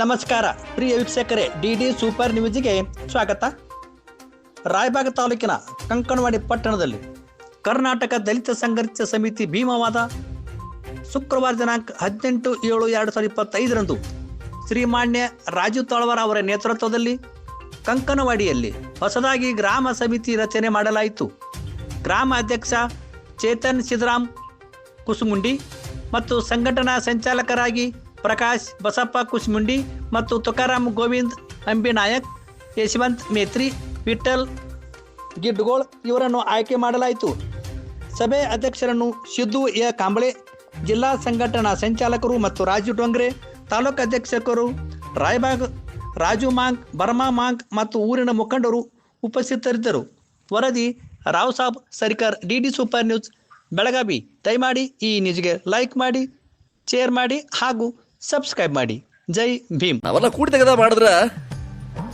ನಮಸ್ಕಾರ. ಪ್ರಿಯ ವೀಕ್ಷಕರೇ D D super ನ್ಯೂಸ್ಗೆ ಸ್ವಾಗತ. ರಾಯಬಾಗ ತಾಲೂಕಿನ ಕಂಕಣವಾಡಿ ಪಟ್ಟಣದಲ್ಲಿ ಕರ್ನಾಟಕ ದಲಿತ ಸಂಘರ್ಷ ಸಮಿತಿ ಭೀಮವಾದ ಶುಕ್ರವಾರ ದಿನಾಂಕ ಹದಿನೆಂಟು ಏಳು ಎರಡು ಸಾವಿರದ ಇಪ್ಪತ್ತೈದರಂದು ಶ್ರೀಮಾನ್ಯ ರಾಜು ತಾಳ್ವರ ಅವರ ನೇತೃತ್ವದಲ್ಲಿ ಕಂಕನವಾಡಿಯಲ್ಲಿ ಹೊಸದಾಗಿ ಗ್ರಾಮ ಸಮಿತಿ ರಚನೆ ಮಾಡಲಾಯಿತು. ಗ್ರಾಮ ಅಧ್ಯಕ್ಷ ಚೇತನ್ ಸಿದ್ದರಾಮ್ ಕುಸುಮುಂಡಿ ಮತ್ತು ಸಂಘಟನಾ ಸಂಚಾಲಕರಾಗಿ ಪ್ರಕಾಶ್, ಬಸಪ್ಪ ಕುಸ್ಮುಂಡಿ ಮತ್ತು ತುಕಾರಾಮ್ ಗೋವಿಂದ್ ಅಂಬಿ ನಾಯಕ್, ಯಶವಂತ್ ಮೇತ್ರಿ ವಿಠಲ್ ಗಿಡ್ಗೋಳ್ ಇವರನ್ನು ಆಯ್ಕೆ ಮಾಡಲಾಯಿತು. ಸಭೆ ಅಧ್ಯಕ್ಷರನ್ನು ಸಿದ್ದು ಎ. ಕಾಂಬಳೆ, ಜಿಲ್ಲಾ ಸಂಘಟನಾ ಸಂಚಾಲಕರು ಮತ್ತು ರಾಜು ಡೊಂಗ್ರೆ ತಾಲೂಕು ಅಧ್ಯಕ್ಷಕರು ರಾಯಬಾಗ್, ರಾಜು ಮಾಂಗ್ ಬರ್ಮಾ ಮಾಂಗ್ ಮತ್ತು ಊರಿನ ಮುಖಂಡರು ಉಪಸ್ಥಿತರಿದ್ದರು. ವರದಿ Rao Saab, Sarkar D D super news, Belagavi. ದಯಮಾಡಿ ಈ ನ್ಯೂಸ್ಗೆ ಲೈಕ್ ಮಾಡಿ, ಶೇರ್ ಮಾಡಿ ಹಾಗೂ ಸಬ್ಸ್ಕ್ರೈಬ್ ಮಾಡಿ. ಜೈ ಭೀಮ್. ನಾವೆಲ್ಲ ಕೂಡಿ ತೆಗೆದ ಮಾಡಿದ್ರ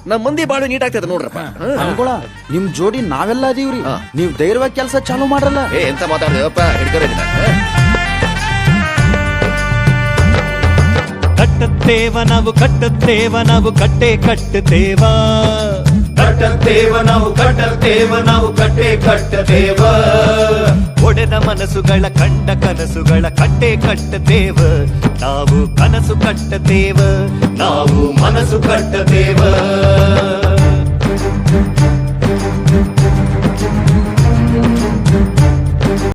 ನಮ್ಮ ಮಂದಿ ಬಾಳು ನೀಟ್ ಆಗ್ತದೆ ನೋಡ್ರಪ್ಪ? ಅನ್ಕೊಳ ನಿಮ್ ಜೋಡಿ ನಾವೆಲ್ಲ ಅದೀವ್ರಿ ನೀವು ನೀವ್ ಧೈರ್ಯವಾಗಿ ಕೆಲಸ ಚಾಲೂ ಮಾಡಲ್ಲ ಏ ಎಂತ ಮಾತಾಡ್ದೇವಪ್ಪ ಹಿಡ್ಕರ ಕಟ್ಟುತ್ತೇವ ನಾವು ಕಟ್ಟುತ್ತೇವ ನಾವು ಕಟ್ಟೆ ಕಟ್ಟುತ್ತೇವ. ಕಟ್ಟತ್ತೇವ ನಾವು ಕಟ್ಟತ್ತೇವ ನಾವು ಕಟ್ಟೆ ಕಟ್ಟತೇವ ಒಡೆದ ಮನಸ್ಸುಗಳ ಕಂಡ ಕನಸುಗಳ ಕಟ್ಟೆ ಕಟ್ಟುತ್ತೇವ ನಾವು ಕನಸು ಕಟ್ಟುತ್ತೇವ ನಾವು ಮನಸ್ಸು ಕಟ್ಟತೇವ.